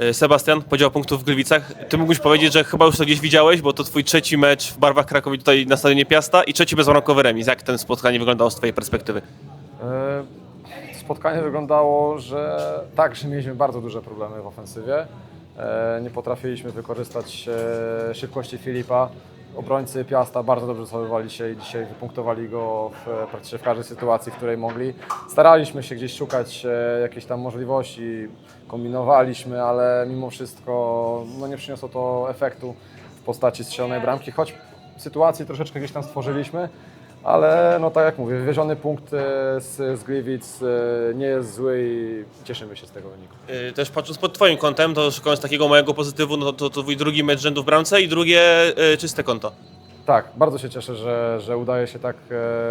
E, Sebastian, podział punktów w Gliwicach. Ty mógłbyś powiedzieć, że chyba już to gdzieś widziałeś, bo to twój trzeci mecz w barwach Krakowi tutaj na stadionie Piasta i trzeci bezbramkowy remis. Jak ten spotkanie wyglądało z twojej perspektywy? E, Spotkanie wyglądało, że tak, że mieliśmy bardzo duże problemy w ofensywie. E, Nie potrafiliśmy wykorzystać szybkości Filipa. Obrońcy Piasta bardzo dobrze zachowywali się i dzisiaj wypunktowali go w, praktycznie w każdej sytuacji, w której mogli. Staraliśmy się gdzieś szukać e, jakichś tam możliwości, kombinowaliśmy, ale mimo wszystko no, nie przyniosło to efektu w postaci strzelonej bramki, choć sytuacji troszeczkę gdzieś tam stworzyliśmy. Ale no tak jak mówię, wywieziony punkt e, z, z Gliwic e, nie jest zły i cieszymy się z tego wyniku. E, Też patrząc pod twoim kątem, to szukając takiego małego pozytywu, no to, to twój drugi mecz rzędu w bramce i drugie czyste konto. Tak, bardzo się cieszę, że, że udaje się tak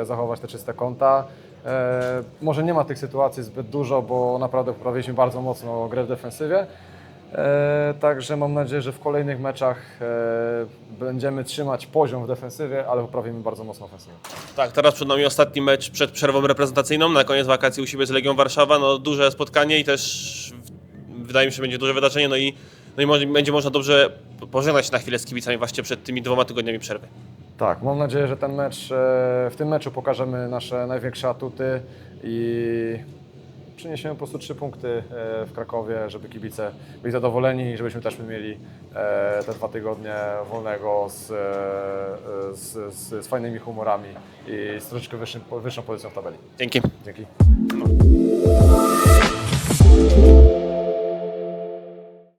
e, zachować te czyste konta. E, może nie ma tych sytuacji zbyt dużo, bo naprawdę poprawiliśmy bardzo mocno grę w defensywie. E, także mam nadzieję, że w kolejnych meczach e, będziemy trzymać poziom w defensywie, ale poprawimy bardzo mocno ofensywę. Tak, teraz przed nami ostatni mecz przed przerwą reprezentacyjną, na koniec wakacji u siebie z Legią Warszawa, no duże spotkanie i też wydaje mi się, że będzie duże wydarzenie, no i, no i może, będzie można dobrze pożegnać się na chwilę z kibicami właśnie przed tymi dwoma tygodniami przerwy. Tak, mam nadzieję, że ten mecz, e, w tym meczu pokażemy nasze największe atuty i przyniesiemy po prostu trzy punkty e, w Krakowie, żeby kibice byli zadowoleni i żebyśmy też my mieli e, te dwa tygodnie wolnego z, e, z, z, z fajnymi humorami i z troszeczkę wyższym, wyższą pozycją w tabeli. Dzięki. Dzięki.